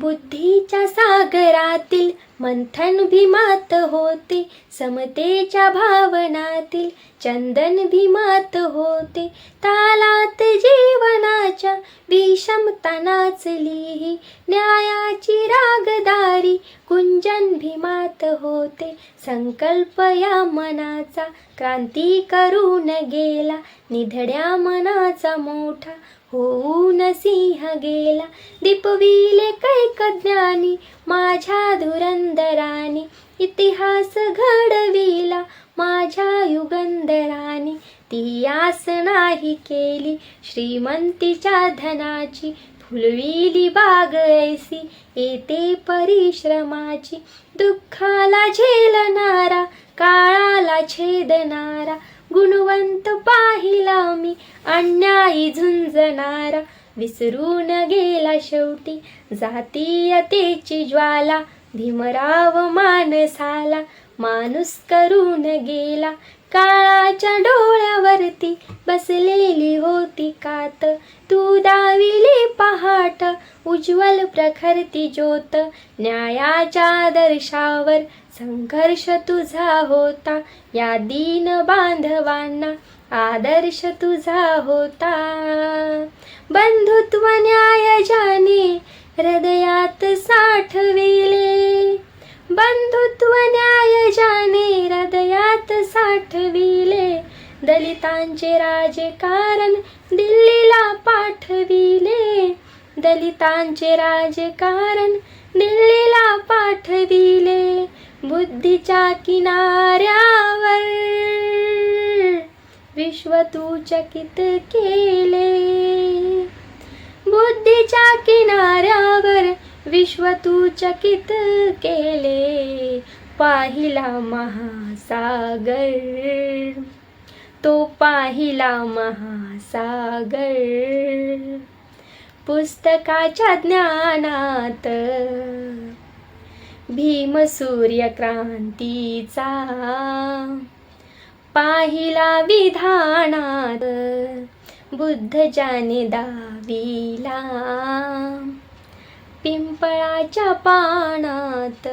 बुद्धीच्या सागरातील मंथन भीमात होते. समतेच्या भावनातील चंदन भीमात होते. तालात जीवनाच्या विषमता नाचली न्यायाची रागदारी कुंजन भीमात होते. संकल्प या मनाचा क्रांती करून गेला. निधड्या मनाचा मोठा होऊन सिंह गेला दीपविले कैक ज्ञानी माझ्या धुरंदराने इतिहास घडविला माझ्या युगंधरानी. ती आस नाही केली श्रीमंतीच्या धनाची फुलविली बाग ऐसी येते परिश्रमाची दुःखाला झेलणारा काळाला छेदणारा गुणवंत पाहिला मी. अन्यायी झुंजणारा विसरून गेला शेवटी. जातीयतेची ज्वाला भीमराव मानसाला. माणूस करून गेला. काळाच्या वरती बसलेली होती कात. तू दाविली पहाट उज्ज्वल प्रखरती ज्योत. न्यायाच्या दर्शावर संघर्ष तुझा होता. या दीन बांधवांना आदर्श तुझा होता. बंधुत्व न्याय जाने हृदयात साठवे दलितांचे राजकारण दिल्लीला पाठविले. दलितांचे राजकारण दिल्लीला पाठविले. बुद्धीच्या किनाऱ्यावर विश्व तू चकित केले. बुद्धीच्या किनाऱ्यावर विश्व तू चकित केले. पाहिला महासागर. तो पाहिला महासागर. पुस्तकाच्या ज्ञानात भीम सूर्यक्रांतीचा. पाहिला विधानात बुद्ध जाने दाविला. पिंपळाच्या पानात